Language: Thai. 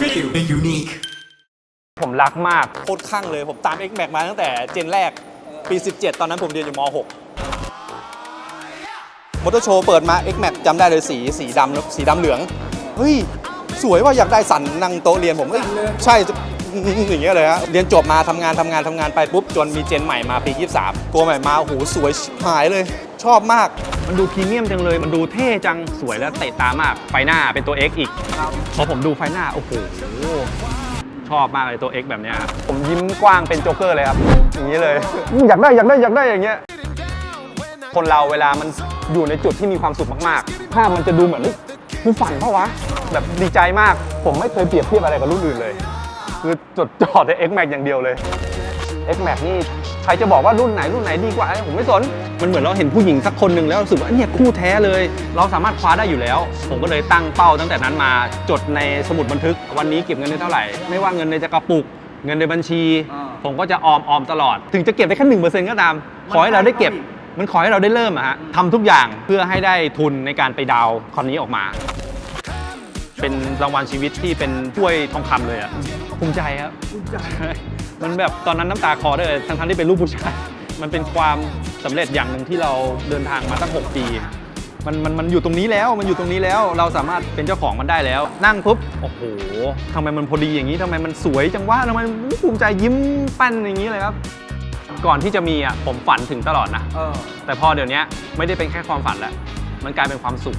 feel unique. ผมรักมาก โคตรคลั่งเลยผมตาม X Max มาตั้งแต่เจนแรกปี 17 ตอนนั้นผมเรียนอยู่ม .6 มอเตอร์โชว์เปิดมา X Max จำได้เลยสีสีดำสีดำเหลือง เฮ้ย สวยว่าอยากได้สันนั่งโต๊ะเรียนผมเอ้ยใช่ อย่างเงี้ยเลยฮะเรียนจบมาทำงานทำงานทำงานไปปุ๊บ จนมีเจนใหม่มาปี 23 ตัวใหม่มาโอ้โหสวยชิบหายเลย ชอบมาก มันดูพรีเมียมจังเลย มันดูเท่จังสวยและเตะตามาก ไฟหน้าเป็นตัว X อีกพอผมดูไฟหน้า โอ้โห ชอบมากเลยตัว X แบบเนี้ยผมยิ้มกว้างเป็นโจ๊กเกอร์เลยครับ อย่างนี้เลย อยากได้อยากได้อยากได้อย่างเงี้ย คนเราเวลามันอยู่ในจุดที่มีความสุขมากๆ ภาพมันจะดูเหมือนเฮ้ยกูฝันเพราะวะ แบบดีใจมาก ผมไม่เคยเปรียบเทียบอะไรกับรุ่นอื่นเลย คือจดจ่อแต่ X Max อย่างเดียวเลย X Max นี่ ครจะบอกว่ารุ่นไหนรุ่นไหนดีกว่าผมไม่สน มันเหมือนเราเห็นผู้หญิงสักคนหนึ่งแล้วรู้สึกว่าเนี่ยคู่แท้เลย เราสามารถคว้าได้อยู่แล้ว ผมก็เลยตั้งเป้าตั้งแต่นั้นมาจดในสมุดบันทึก วันนี้เก็บเงินได้เท่าไหร่ ไม่ว่าเงินในจะกระปุก เงินในบัญชี ผมก็จะออมออมตลอด ถึงจะเก็บได้แค่หนึ่งเปอร์เซ็นต์ก็ตาม ขอให้เราได้เก็บ มันขอให้เราได้เริ่มอะฮะทำทุกอย่างเพื่อให้ได้ทุนในการไปดาวน์คอนนี้ออกมา เป็นรางวัลชีวิตที่เป็นถ้วยทองคำเลยอะภูมิใจครับภูมิใจมันแบบตอนนั้นน้ำตาคลอได้เลยทั้งๆที่เป็นลูกผู้ชาย มันเป็นความสำเร็จอย่างหนึ่งที่เราเดินทางมาตั้ง 6 ปี มันมันมันอยู่ตรงนี้แล้ว มันอยู่ตรงนี้แล้ว เราสามารถเป็นเจ้าของมันได้แล้ว นั่งปุ๊บ โอ้โหทำไมมันพอดีอย่างนี้ทำไมมันสวยจังวะทำไมมันภูมิใจยิ้มแป้นอย่างนี้เลยครับ ก่อนที่จะมีอะผมฝันถึงตลอดนะแต่พอเดี๋ยวนี้ไม่ได้เป็นแค่ความฝันแล้ว มันกลายเป็นความสุข